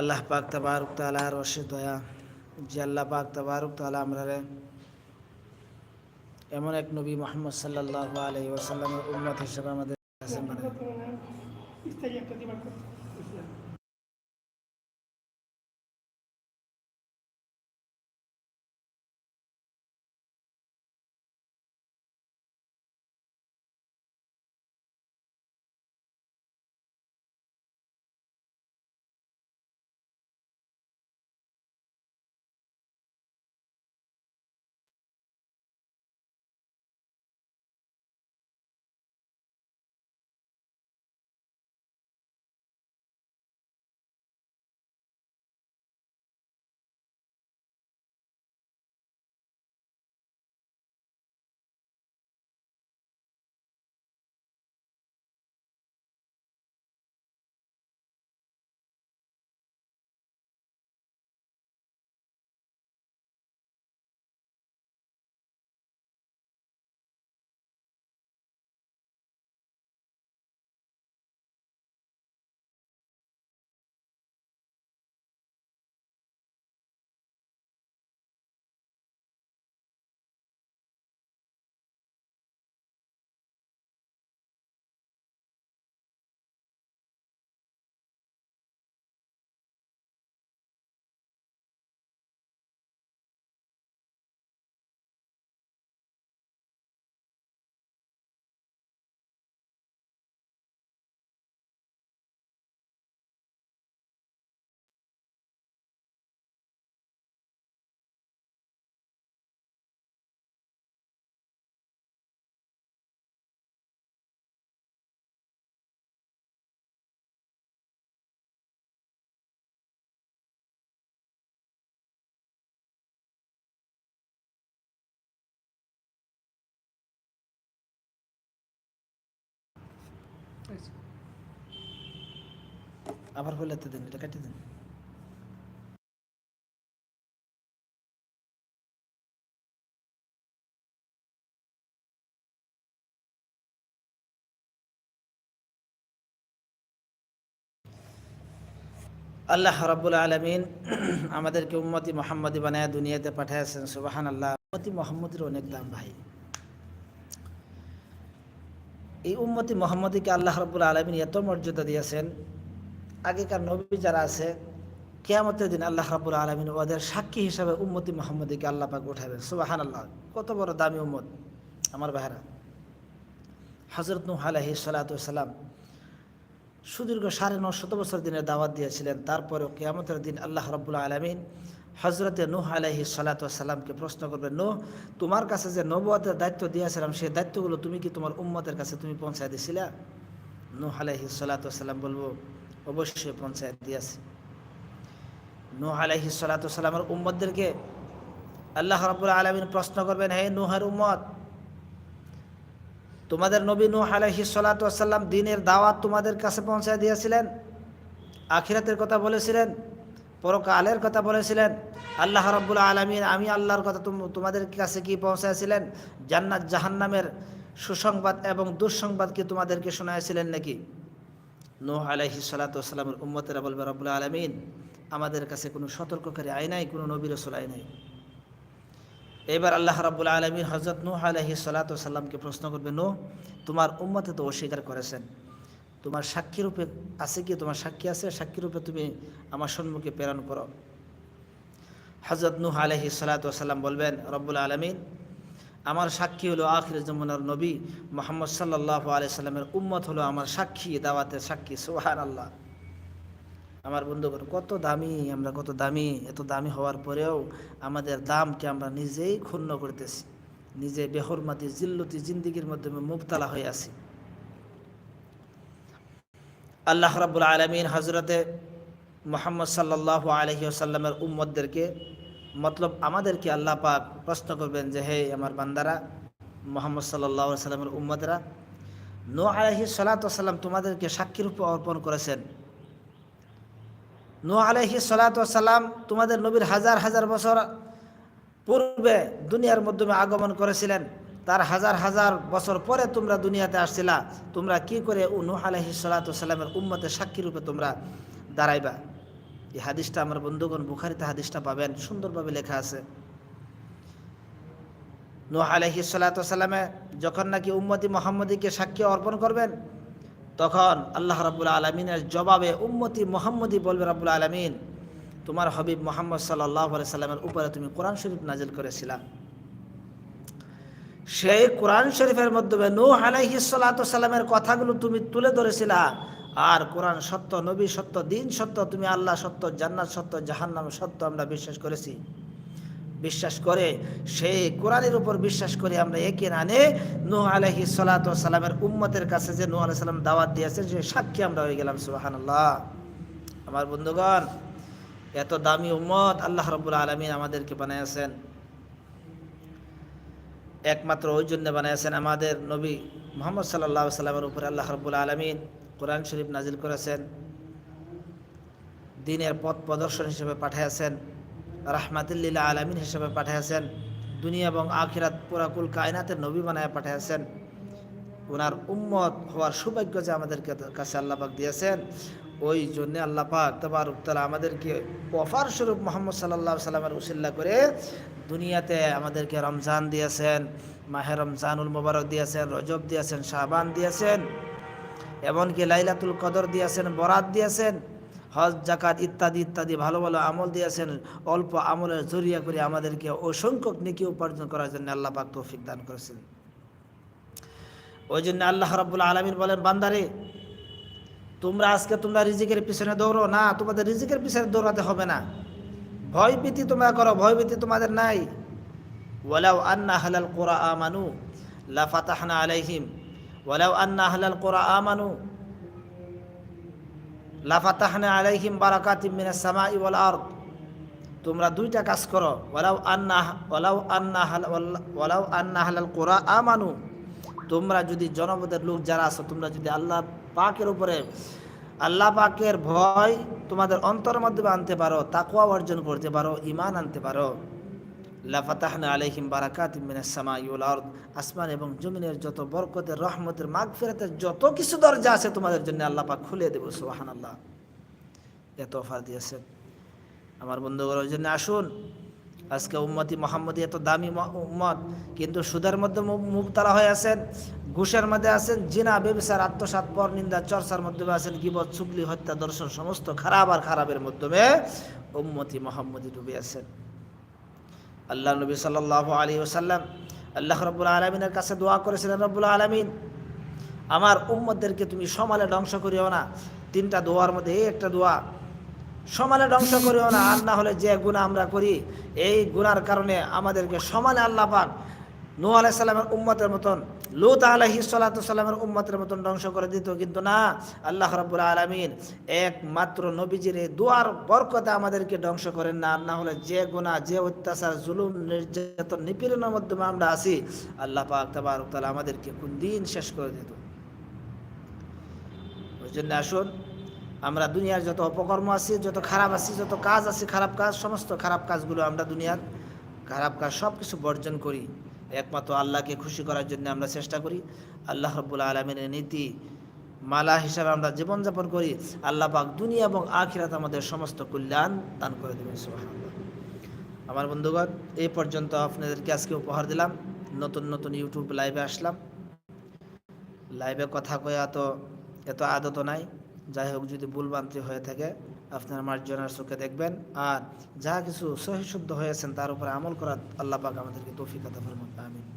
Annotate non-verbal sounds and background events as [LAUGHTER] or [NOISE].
আল্লাহ পাক তাবারুক তাআলা রশে দয়া, যে আল্লাহ পাক তাবারুক তালা আমরা এমন এক নবী মোহাম্মদ সাল্লাহ আলহি ওসাল্লামের উন্নত হিসেবে আমাদের আবার বলেতে দিন, এটা কাটিয়ে দিন। আল্লাহ রাব্বুল আলমিন [CLEARS THROAT] আমাদেরকে উম্মতি মোহাম্মদী বানায় দুনিয়াতে পাঠিয়েছেন সুবাহান আল্লাহ উম্মতি মোহাম্মদের অনেক দাম ভাই। এই উম্মতি মোহাম্মদীকে আল্লাহ রাব্বুল আলমিন এত মর্যাদা দিয়েছেন আগেকার নবী যারা আছে, কেয়ামতের দিন আল্লাহ রাব্বুল আলমিন ওদের সাক্ষী হিসাবে উম্মতি মোহাম্মদীকে আল্লাহ পাক উঠাবেন। সুবাহান আল্লাহ কত বড় দামি উম্মত আমার ভাইরা হজরত নুহ আলহি সালাতাম সুদীর্ঘ সাড়ে ন শত বছর দিনের দাওয়াত দিয়েছিলেন। তারপরেও কেয়ামতের দিন আল্লাহ রব্বুল আলমিন হজরতে নুহ আলহি সালাতামকে প্রশ্ন করবেন, নুহ, তোমার কাছে যে নবতের দায়িত্ব দিয়েছিলাম, সেই দায়িত্বগুলো তুমি কি তোমার উম্মতের কাছে তুমি পৌঁছায় দিয়েছিলা নুহ আলহি সালাতাম বলব অবশ্যই পঞ্চায়েত দিয়েছে নুহ আলহি সালাতামের উম্মদদেরকে আল্লাহ রব্বুল আলমিন প্রশ্ন করবেন, হে নুহের উম্মত, তোমাদের নবী নূহ আলাইহি সাল্লাম দিনের দাওয়াত তোমাদের কাছে পৌঁছায় দিয়েছিলেন? আখিরাতের কথা বলেছিলেন? পরকালের কথা বলেছিলেন? আল্লাহ রাব্বুল আলমিন, আমি আল্লাহর কথা তোমাদের কাছে কি পৌঁছাইছিলেন জান্নাত জাহান্নামের সুসংবাদ এবং দুঃসংবাদ কি তোমাদেরকে শোনাইছিলেন নাকি? নূহ আলাইহি সাল্লামের উম্মতেরা বলবে, রব্বুল আলমিন, আমাদের কাছে কোনো সতর্ককারী আয় নাই, কোনো নবী রসুল আয় নাই। এবার আল্লাহ রাব্বুল আলমী হজরত নূহ আলহি সাল্লাতামকে প্রশ্ন করবে নো তোমার উম্মতে তো অস্বীকার করেছেন। তোমার সাক্ষী রূপে আছে কি? তোমার সাক্ষী আছে? সাক্ষী রূপে তুমি আমার সম্মুখে প্রেরণ করো। হজরত নূহ আলহি সাল্লাতাম বলবেন, রব্বুল আলমিন আমার সাক্ষী হলো আখির জমুনার নবী মোহাম্মদ সাল্লাহ আলি সাল্লামের উম্মত হলো আমার সাক্ষী, দাওয়াতের সাক্ষী সোহান আল্লাহ আমার বন্ধুগণ, কত দামি, আমরা কত দামি, এত দামি হওয়ার পরেও আমাদের দামকে আমরা নিজেই ক্ষুণ্ণ করতেছি। নিজে বেহরমাতি, জিল্লতি, জিন্দিগির মাধ্যমে মুবতালা হয়ে আছি। আল্লাহ রাবুল আলমিন হজরতে মোহাম্মদ সাল্লাহ আলহি আসাল্লামের উম্মদদেরকে মতলব আমাদেরকে আল্লাহ পাক প্রশ্ন করবেন যে, হে আমার বান্দারা, মোহাম্মদ সাল্লাহ সাল্লামের উম্মদরা নো আলহি সাল্লাতাম তোমাদেরকে সাক্ষীরূপে অর্পণ করেছেন। নূহ আলহি সালাতাম তোমাদের নবীর হাজার হাজার বছর পূর্বে দুনিয়ার মাধ্যমে আগমন করেছিলেন। তার হাজার হাজার বছর পরে তোমরা দুনিয়াতে আসছিলা। তোমরা কি করে নূহ আলহি সালাতামের উম্মতের সাক্ষী রূপে তোমরা দাঁড়াইবা? এই হাদিসটা আমার বন্ধুগণ বুখারিতে হাদিসটা পাবেন, সুন্দরভাবে লেখা আছে। নোহ আলহি সাল্লামে যখন নাকি উম্মতি মোহাম্মদীকে সাক্ষী অর্পণ করবেন, তখন আল্লাহ রাবুল আলমিনের জবাবে উম্মতি মোহাম্মদী বলবে রাবুল আলমিন, তোমার হবিব মোহাম্মদ সাল্লাহ সাল্লামের উপরে তুমি কোরআন শরীফ নাজিল করেছিলা। সেই কোরআন শরীফের মাধ্যমে নূহ আলাইহি সাল্লামের কথাগুলো তুমি তুলে ধরেছিলা। আর কোরআন সত্য, নবী সত্য, দিন সত্য, তুমি আল্লাহ সত্য, জান্নাত সত্য, জাহান্নাম সত্য আমরা বিশ্বাস করেছি। বিশ্বাস করে সেই কোরআনের উপর বিশ্বাস করে আমরা একে নানে নূহ আলাইহি সাল্লামের উম্মতের কাছে যে নূহ আলাইহিস সালাম দাওয়াত দিয়েছেন, সেই সাক্ষী আমরা হয়ে গেলাম, সুবহানাল্লাহ। আমার বন্ধুগণ, এত দামি উম্মত আল্লাহ রব্বুল আলমিন আমাদেরকে বানিয়েছেন। একমাত্র ওই জন্য বানিয়েছেন আমাদের নবী মোহাম্মদ সাল্লাহ সাল্লামের উপরে আল্লাহ রব্বুল আলমিন। কোরআন শরীফ নাজিল করেছেন, দিনের পথ প্রদর্শন হিসেবে পাঠিয়েছেন রাহমাতুল্লিল্লাহ আলমিন হিসেবে পাঠিয়েছেন দুনিয়া এবং আখিরাত পুরাকুল কায়নাতের নবী বানায় পাঠিয়েছেন ওনার উম্মত হওয়ার সৌভাগ্য যে আমাদেরকে কাছে আল্লাপাক দিয়েছেন, ওই জন্যে আল্লাপাক তবার উত্তলা আমাদেরকে অফার স্বরূপ মোহাম্মদ সাল্লাহ সাল্লামের উসিল্লা করে দুনিয়াতে আমাদেরকে রমজান দিয়েছেন, মাহে রমজানুল মোবারক দিয়েছেন, রজব দিয়েছেন শাহবান দিয়েছেন। এমনকি লাইলাতুল কদর দিয়েছেন, বরাত দিয়েছেন, হজ জাকাত ইত্যাদি ইত্যাদি ভালো ভালো আমল দিয়েছেন, অল্প আমলের জরিয়া করে আমাদেরকে অসংখ্যক নিকি উপার্জন করার জন্য আল্লাহ পাক তৌফিক দান করেছেন। ওই জন্য আল্লাহ রাব্বুল আলমিন বলেন, বান্দারে, তোমরা আজকে তোমরা রিজিকের পিছনে দৌড়ো। না, তোমাদের রিজিকের পিছনে দৌড়াতে হবে না। ভয় ভীতি তোমরা করো, ভয় ভীতি তোমাদের নাই। ওয়ালাউ আন্না হালাল কোরআ আমানু লা ফাতাহনা আলাইহিম। ওয়ালাউ আন্না হালাল কোরআ আমানু। লা ফাতাহনা আলাইহিম বারাকাতিম মিনাস সামাই ওয়াল আরদ। তোমরা দুইটা কাজ করো, ওয়ালাউ আন্না ওয়ালাউ আন্না ওয়ালাউ আন্না হালাল কোরআ আমানু। তোমরা যদি জনপদের লোক যারা আছো, তোমরা যদি আল্লাহ পাকের উপরে, আল্লাহ পাকের ভয় তোমাদের অন্তর মাধ্যমে আনতে পারো তাকুয়া অর্জন করতে পারো ইমান আনতে পারো। লাফাতাহনা আলাইহিম বারাকাত মিনাস সামাই ওয়াল আসমান এবং জমিনের যত বরকতের, রহমতের মাগ মাগফিরাতের যত কিছু দরজা আছে তোমাদের জন্য আল্লাহ খুলে দেব, সুবহানাল্লাহ। এত অফার দিয়েছেন। আমার বন্ধুগণ, ওই জন্য আসুন। আজকে উম্মতি মোহাম্মদী এত দামি উম্মত, কিন্তু সুদের মধ্যে মু- মুবতালা হয়ে আছেন, ঘুষের মধ্যে আছেন, জিনা বেবিসার আত্মসাত পর নিন্দা, চর্চার মাধ্যমে আছেন, গিবত, চুগলি, হত্যা, দর্শন, সমস্ত খারাপ আর খারাপের মাধ্যমে উম্মতি মোহাম্মদী ডুবে আছেন। আল্লাহ নবী সাল্লাহ আলী ওসাল্লাম আল্লাহ রব্বুল আলমিনের কাছে দোয়া করেছিলেন, রব্বুল আলমিন, আমার উম্মদেরকে তুমি সমালে ধ্বংস করিও না। তিনটা দোয়ার মধ্যে এই একটা দোয়া, সমালে ধ্বংস করিও না, আর না হলে যে গুণা আমরা করি, এই গুণার কারণে আমাদেরকে সমানে আল্লাহ পাক নূ আলাইহিস সালামের উম্মতের মতন, লুত সাল্লাতু সাল্লামের উম্মতের মতন ধ্বংস করে দিত, কিন্তু না, আল্লাহ রাব্বুল আলামিন একমাত্র নবীজির দুয়ার বরকতে আমাদেরকে ধ্বংস করেন না। না হলে যে গুনাহ, যে অত্যাচার, জুলুম, নির্যাতন, নিপীড়নের মাধ্যমে আমরা আছি। আল্লাহ পাক তাবারক তাআলা আমাদেরকে কোন দিন শেষ করে দিত। ওই জন্য আসুন, আমরা দুনিয়ার যত অপকর্ম আছে, যত খারাপ আছে, যত কাজ আছে, খারাপ কাজ, সমস্ত খারাপ কাজগুলো আমরা দুনিয়ার খারাপ কাজ সব কিছু বর্জন করি। একমাত্র আল্লাহকে খুশি করার জন্য আমরা চেষ্টা করি। আল্লাহ রব্বুল আলমিনের নীতি, মালা হিসাবে আমরা জীবনযাপন করি। আল্লাহ পাক দুনিয়া এবং আখিরাত আমাদের সমস্ত কল্যাণ দান করে দেবেন আমার বন্ধুগণ এই পর্যন্ত আপনাদেরকে আজকে উপহার দিলাম। নতুন নতুন ইউটিউব লাইভে আসলাম। লাইভে কথা কয়ে এত এত আদত নাই। যাই হোক, যদি ভুলবান্তি হয়ে থাকে আপনার মার্জনার চোখে দেখবেন। আর যা কিছু সহিশুদ্ধ হয়েছেন, তার উপরে আমল করার আল্লাহ পাক আমাদেরকে তৌফিকতা ফরমান আমিন।